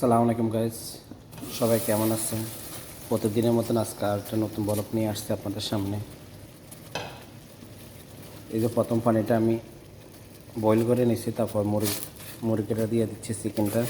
আসসালামু আলাইকুম গাইজ সবাই কেমন আছেন? প্রতিদিনের মতন আজকে একটা নতুন বরফ নিয়ে আসছে আপনাদের সামনে। এই যে প্রথম পানিটা আমি বয়েল করে নিচ্ছি তারপর মুরগি মুরগিটা দিয়ে দিচ্ছি চিকেনটা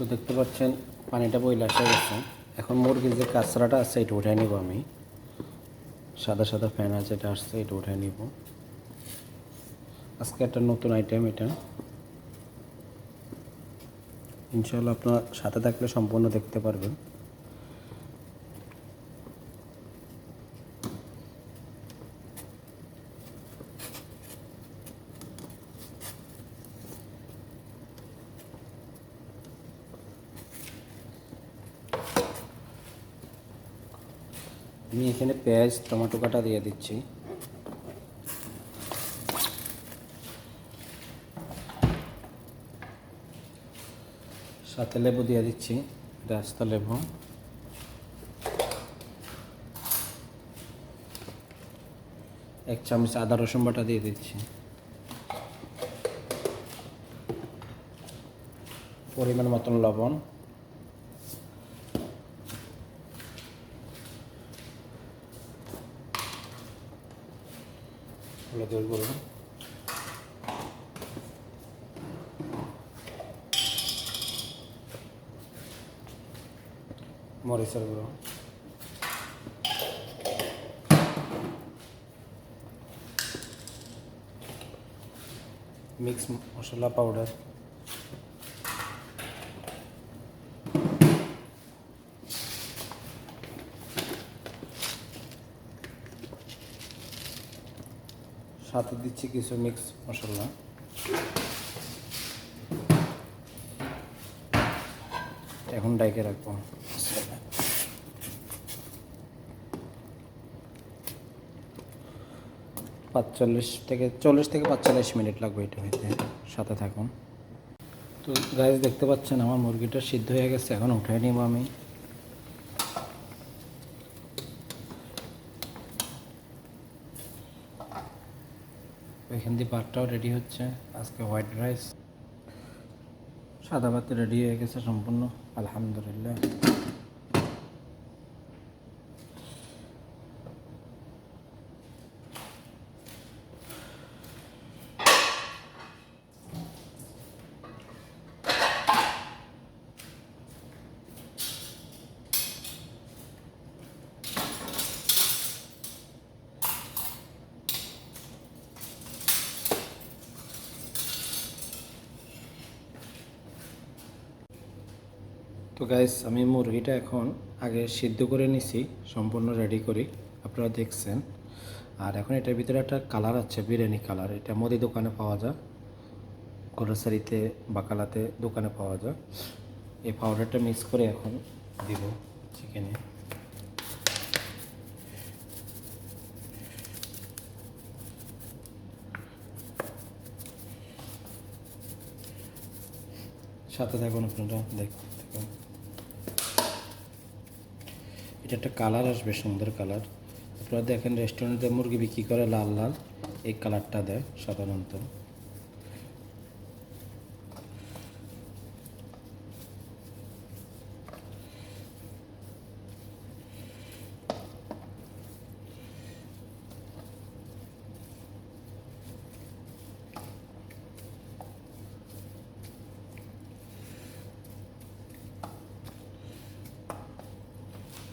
তো দেখতে পাচ্ছেন, পানিটা বইলে আসা গেছে। এখন মুরগির যে কাঁচরাটা আছে, এটা উঠে নিব আমি। সাদা সাদা ফ্যান আছে, এটা আসছে, এটা উঠে নিব। আজকে একটা নতুন আইটেম এটা। ইনশাল্লাহ আপনার সাথে থাকলে সম্পূর্ণ দেখতে পারবেন। আমি এখানে পেঁয়াজ, টমেটো কাটা দিয়ে দিচ্ছি। সাথে লেবু দিয়ে দিচ্ছি রাস্তা লেবু। এক চামচ আদা রসুন বাটা দিয়ে দিচ্ছি। পরিমাণ মতন লবণ। হলুদের গুঁড়ো মরিচের গুঁড়ো। মিক্স মশলা পাউডার। সাথে দিচ্ছি কিছু মিক্স মশলা। এখন ডাইকে রাখব। পাঁচচল্লিশ থেকে, চল্লিশ থেকে পাঁচচল্লিশ মিনিট লাগবে এটা হইতে। সাথে থাকুন। তো গাছ দেখতে পাচ্ছেন আমার মুরগিটা সিদ্ধ হয়ে গেছে, এখন উঠাই নিব আমি। ওইখান দিয়ে ভাতটাও রেডি হচ্ছে। আজকে হোয়াইট রাইস সাদা ভাত রেডি হয়ে গেছে সম্পূর্ণ। আলহামদুলিল্লাহ। তো গাইস আমি মুরগিটা এখন আগে সিদ্ধ করে নিছি, সম্পূর্ণ রেডি করি। আপনারা দেখছেন। আর এখন এটার ভিতরে একটা কালার আছে, বিরিয়ানি কালার এটা মুদি দোকানে পাওয়া যায়। গ্রোসারিতে বাকালাতে দোকানে পাওয়া যায়। এই পাউডারটা মিক্স করে এখন দিব চিকেনে সাথে থাকুন আপনারা, দেখুন থাকুন এটা একটা কালার আসবে, সুন্দর কালার। আপনারা দেখেন রেস্টুরেন্টে মুরগি বিক্রি করে লাল লাল, এই কালারটা দেয় সাধারণত।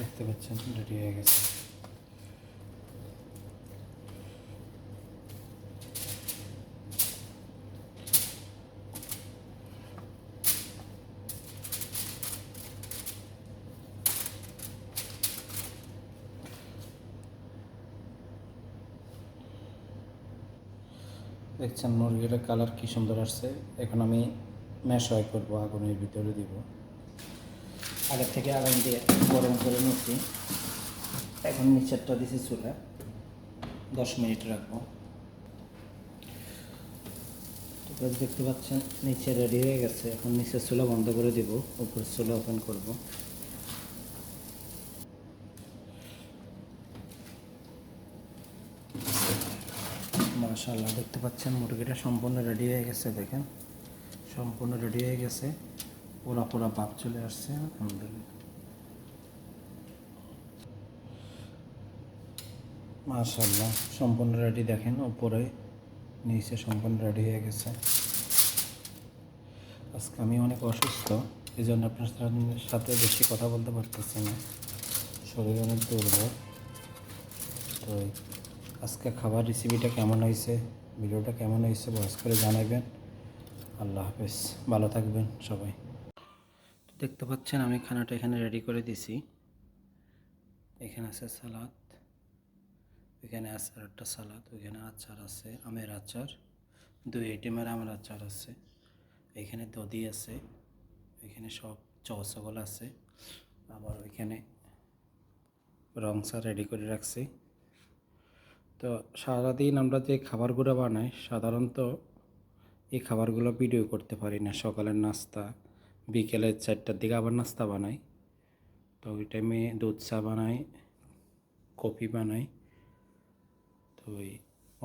দেখতে পাচ্ছেন রেডি হয়ে গেছে। দেখছেন মুরগির কালার কি সুন্দর আসছে। এখন আমি ম্যাশ করব, আগুনের ভিতরে দিব। আগের থেকে আগুন দিয়ে গরম করে নিচ্ছি। এখন নিচেরটা দিছি চুলা। দশ মিনিট রাখব। দেখতে পাচ্ছেন, নিচে রেডি হয়ে গেছে। এখন নিচের চুলা বন্ধ করে দিব। উপর চুলা ওপেন করব। মাশাআল্লাহ, দেখতে পাচ্ছেন মুরগিটা সম্পূর্ণ রেডি হয়ে গেছে, দেখেন। সম্পূর্ণ রেডি হয়ে গেছে। পোড়া পোড়া ভাব চলে আসছে, আলহামদুলিল্লাহ। মাশাআল্লাহ, সম্পূর্ণ রেডি দেখেন, উপরে, নিচে সম্পূর্ণ রেডি হয়ে গেছে। আজকে আমি অনেক অসুস্থ এই জন্য আপনার সাথে বেশি কথা বলতে পারতেছি না। শরীর অনেক দুর্বল। তো আজকে খাবার রেসিপিটা কেমন হয়েছে, ভিডিওটা কেমন হয়েছে বয়স করে জানাবেন। আল্লাহ হাফেজ, ভালো থাকবেন সবাই। দেখতে পাচ্ছেন, আমি খানাটা এখানে রেডি করে দিছি। এখানে আছে সালাদ ওইখানে আছে একটা সালাদ, ওইখানে আচার আছে, আমের আচার, দুই আইটেমের আমের আচার আছে। এখানে দধি আছে, এখানে সব চৌসকল আছে। আবার ওইখানে রংসা রেডি করে রাখছি। তো সারাদিন আমরা যে খাবারগুলো বানাই, সাধারণত এই খাবারগুলো ভিডিও করতে পারি না, সকালের নাস্তা। বিকেলের চারটার দিকে আবার নাস্তা বানাই। তো ওই টাইমে দুধ চা বানাই, কফি বানাই। তো ওই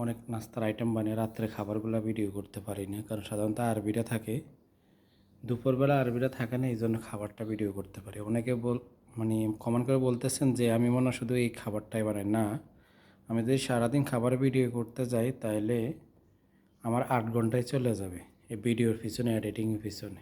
অনেক নাস্তার আইটেম বানিয়ে রাত্রে খাবারগুলো ভিডিও করতে পারি না, কারণ সাধারণত আরবিরা থাকে। দুপুরবেলা আরবিরা থাকে না এই জন্য খাবারটা ভিডিও করতে পারি। অনেকে বল মানে কমেন্ট করে বলতেছেন যে, আমি মনে হয় শুধু এই খাবারটাই বানাই। না, আমি যদি সারাদিন খাবার ভিডিও করতে যাই তাহলে আমার আট ঘন্টায় চলে যাবে, এই ভিডিওর পিছনে এডিটিংয়ের পিছনে।